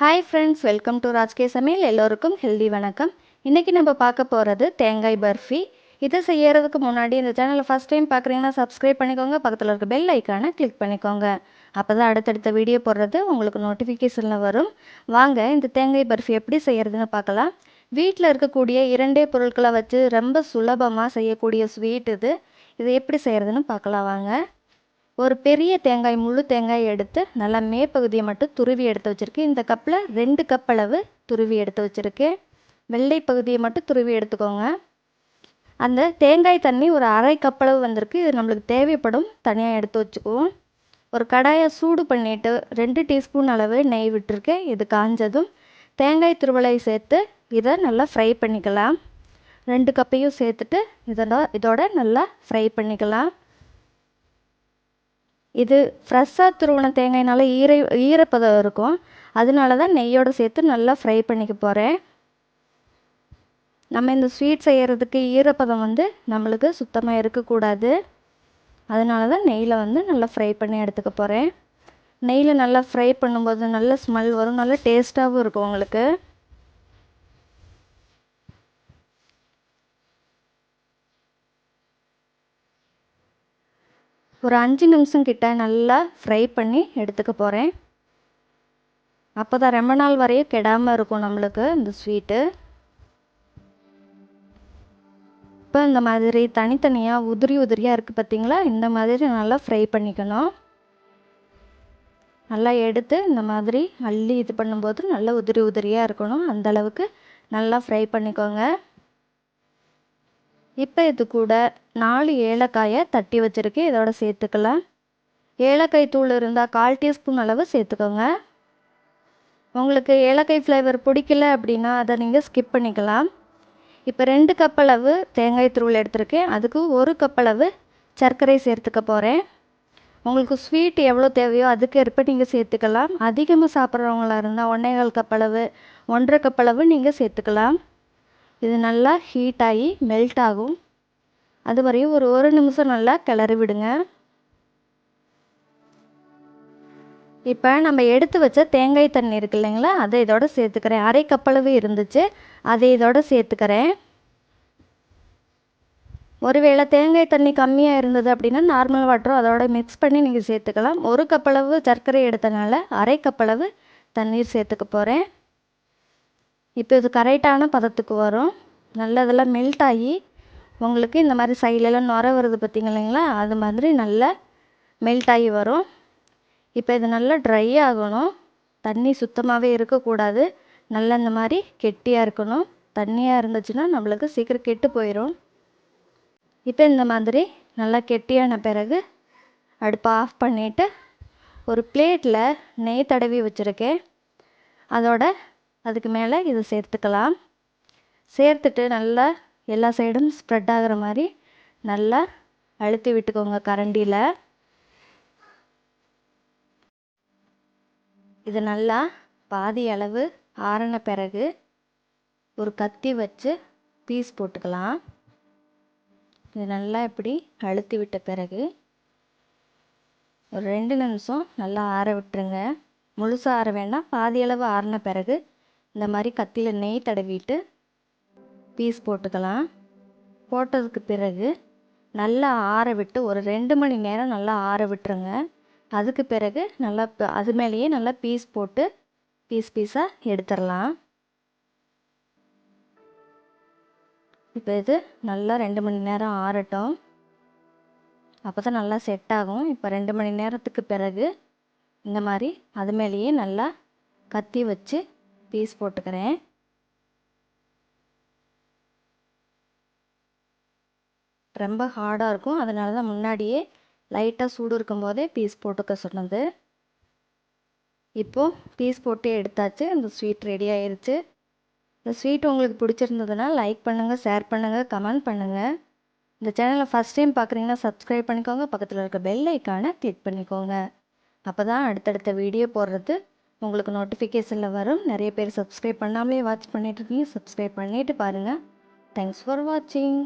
Hi friends welcome to ராஜ்கே சமையல் எல்லோருக்கும் ஹெல்தி வணக்கம். இன்றைக்கி நம்ம பார்க்க போகிறது தேங்காய் பர்ஃபி. இதை செய்யறதுக்கு முன்னாடி இந்த சேனலை ஃபஸ்ட் டைம் பார்க்குறீங்கன்னா சப்ஸ்கிரைப் பண்ணிக்கோங்க. பக்கத்தில் இருக்க பெல் ஐக்கானை கிளிக் பண்ணிக்கோங்க. அப்போ தான் அடுத்தடுத்த வீடியோ போடுறது உங்களுக்கு நோட்டிஃபிகேஷனில் வரும். வாங்க இந்த தேங்காய் பர்ஃபி எப்படி செய்கிறதுன்னு பார்க்கலாம். வீட்டில் இருக்கக்கூடிய இரண்டே பொருட்களை வச்சு ரொம்ப சுலபமாக செய்யக்கூடிய ஸ்வீட் இது. இது எப்படி செய்கிறதுன்னு பார்க்கலாம் வாங்க. ஒரு பெரிய தேங்காய் முழு தேங்காய் எடுத்து நல்லா மேற்பகுதியை மட்டும் துருவி எடுத்து வச்சுருக்கேன். இந்த கப்பில் ரெண்டு கப் அளவு துருவி எடுத்து வச்சுருக்கேன். வெள்ளை பகுதியை மட்டும் துருவி எடுத்துக்கோங்க. அந்த தேங்காய் தண்ணி ஒரு அரை கப் அளவு வந்திருக்கு. இது நம்மளுக்கு தேவைப்படும். தனியாக எடுத்து வச்சுக்குவோம். ஒரு கடாயை சூடு பண்ணிவிட்டு ரெண்டு டீஸ்பூன் அளவு நெய் விட்டுருக்கேன். இது காஞ்சதும் தேங்காய் துருவலை சேர்த்து இதை நல்லா ஃப்ரை பண்ணிக்கலாம். ரெண்டு கப்பையும் சேர்த்துட்டு இதோட இதோட நல்லா ஃப்ரை பண்ணிக்கலாம். இது ஃப்ரெஷ்ஷாக துருவின தேங்காய்னால ஈர ஈரப்பதம் இருக்கும். அதனால தான் நெய்யோடு சேர்த்து நல்லா ஃப்ரை பண்ணிக்க போகிறேன் நம்ம இந்த ஸ்வீட் செய்கிறதுக்கு ஈரப்பதம் வந்து நம்மளுக்கு சுத்தமாக இருக்கக்கூடாது. அதனால தான் நெய்யில் வந்து நல்லா ஃப்ரை பண்ணி எடுத்துக்க போகிறேன் நெய்யில் நல்லா ஃப்ரை பண்ணும்போது நல்ல ஸ்மெல் வரும் நல்ல டேஸ்ட்டாகவும் இருக்கும் உங்களுக்கு. ஒரு அஞ்சு நிமிஷம் கிட்ட நல்லா ஃப்ரை பண்ணி எடுத்துக்க போகிறேன் அப்போ தான் ரொம்ப நாள் வரையும் கெடாமல் இருக்கும் நம்மளுக்கு இந்த ஸ்வீட்டு இப்போ இந்த மாதிரி தனித்தனியாக உதிரி உதிரியாக இருக்குது பார்த்தீங்களா இந்த மாதிரி நல்லா ஃப்ரை பண்ணிக்கணும். நல்லா எடுத்து இந்த மாதிரி அள்ளி இது பண்ணும்போது நல்லா உதிரி உதிரியாக இருக்கணும். அந்தளவுக்கு நல்லா ஃப்ரை பண்ணிக்கோங்க. இப்போ இது கூட நாலு ஏலக்காயை தட்டி வச்சுருக்கேன் இதோட சேர்த்துக்கலாம் ஏலக்காய் தூள் இருந்தால் கால் டீஸ்பூன் அளவு சேர்த்துக்கோங்க. உங்களுக்கு ஏலக்காய் ஃப்ளேவர் பிடிக்கல அப்படின்னா அதை நீங்கள் ஸ்கிப் பண்ணிக்கலாம். இப்போ ரெண்டு கப் அளவு தேங்காய் தூள் எடுத்திருக்கேன். அதுக்கு ஒரு கப் அளவு சர்க்கரை சேர்த்துக்க போகிறேன் உங்களுக்கு ஸ்வீட் எவ்வளோ தேவையோ அதுக்கு ஏற்ப நீங்கள் சேர்த்துக்கலாம். அதிகமாக சாப்பிட்றவங்களா இருந்தால் ஒன்றேகால் கப் அளவு ஒன்றரை கப் அளவு நீங்கள் சேர்த்துக்கலாம். இது நல்லா ஹீட் ஆகி மெல்ட் ஆகும். அது வரையும் ஒரு ஒரு நிமிஷம் நல்லா கிளறி விடுங்க. இப்போ நம்ம எடுத்து வச்ச தேங்காய் தண்ணி இருக்கு இல்லைங்களா அதை இதோட சேர்த்துக்கிறேன். அரை கப்பளவு இருந்துச்சு அதை இதோட சேர்த்துக்கிறேன். ஒருவேளை தேங்காய் தண்ணி கம்மியாக இருந்தது அப்படின்னா நார்மல் வாட்டரும் அதோட மிக்ஸ் பண்ணி நீங்கள் சேர்த்துக்கலாம். ஒரு கப்பளவு சர்க்கரை எடுத்தனால அரை கப்பளவு தண்ணீர் சேர்த்துக்க போகிறேன் இப்போ இது கரெக்டான பதத்துக்கு வரும். நல்லா இதெல்லாம் மெல்ட் ஆகி உங்களுக்கு இந்த மாதிரி சைட்லலாம் நுர வருது பார்த்திங்க இல்லைங்களா அது மாதிரி நல்லா மெல்ட் ஆகி வரும். இப்போ இது நல்லா ட்ரை ஆகணும். தண்ணி சுத்தமாகவே இருக்கக்கூடாது. நல்லா இந்த மாதிரி கெட்டியாக இருக்கணும். தண்ணியாக இருந்துச்சுன்னா நம்மளுக்கு சீக்கிரம் கெட்டு போயிடும் இப்போ இந்த மாதிரி நல்லா கெட்டியான பிறகு அடுப்பை ஆஃப் பண்ணிவிட்டு ஒரு பிளேட்டில் நெய் தடவி வச்சுருக்கேன். அதோட அதுக்கு மேலே இதை சேர்த்துக்கலாம். சேர்த்துட்டு நல்லா எல்லா சைடும் ஸ்ப்ரெட் ஆகிற மாதிரி நல்லா அழுத்தி விட்டுக்கோங்க கரண்டியில். இது நல்லா பாதி அளவு ஆறின பிறகு ஒரு கத்தி வச்சு பீஸ் போட்டுக்கலாம். இது நல்லா இப்படி அழுத்தி விட்ட பிறகு ஒரு ரெண்டு நிமிஷம் நல்லா ஆற விட்டுருங்க. முழுசாக ஆற வேண்டாம் பாதி அளவு ஆறின பிறகு இந்த மாதிரி கத்தியில் நெய் தடவிட்டு பீஸ் போட்டுக்கலாம். போட்டதுக்கு பிறகு நல்லா ஆற விட்டு ஒரு ரெண்டு மணி நேரம் நல்லா ஆற விட்டுருங்க. அதுக்கு பிறகு நல்லா அது மேலேயே நல்லா பீஸ் போட்டு பீஸ் பீஸாக எடுத்துடலாம். இப்போ இது நல்லா ரெண்டு மணி நேரம் ஆறட்டும். அப்போ தான் நல்லா செட் ஆகும். இப்போ ரெண்டு மணி நேரத்துக்கு பிறகு இந்த மாதிரி அது மேலேயே நல்லா கத்தி வச்சு பீஸ் போட்டுக்கிறேன். ரொம்ப ஹார்டாக இருக்கும். அதனால தான் முன்னாடியே லைட்டாக சூடு இருக்கும்போதே பீஸ் போட்டுக்க சொன்னது. இப்போது பீஸ் போட்டு எடுத்தாச்சு. அந்த ஸ்வீட் ரெடி ஆயிடுச்சு இந்த ஸ்வீட் உங்களுக்கு பிடிச்சிருந்ததுன்னா லைக் பண்ணுங்கள் ஷேர் பண்ணுங்கள் கமெண்ட் பண்ணுங்கள் இந்த சேனலை ஃபஸ்ட் டைம் பார்க்குறீங்கன்னா சப்ஸ்கிரைப் பண்ணிக்கோங்க. பக்கத்தில் இருக்க பெல் ஐக்கானை கிளிக் பண்ணிக்கோங்க. அப்போ தான் அடுத்தடுத்த வீடியோ போடுறது உங்களுக்கு நோட்டிஃபிகேஷனில் வரும். நிறைய பேர் சப்ஸ்கிரைப் பண்ணாமலே வாட்ச் பண்ணிகிட்ருக்கீங்க சப்ஸ்கிரைப் பண்ணிவிட்டு பாருங்கள் தேங்க்ஸ் ஃபார் வாட்சிங்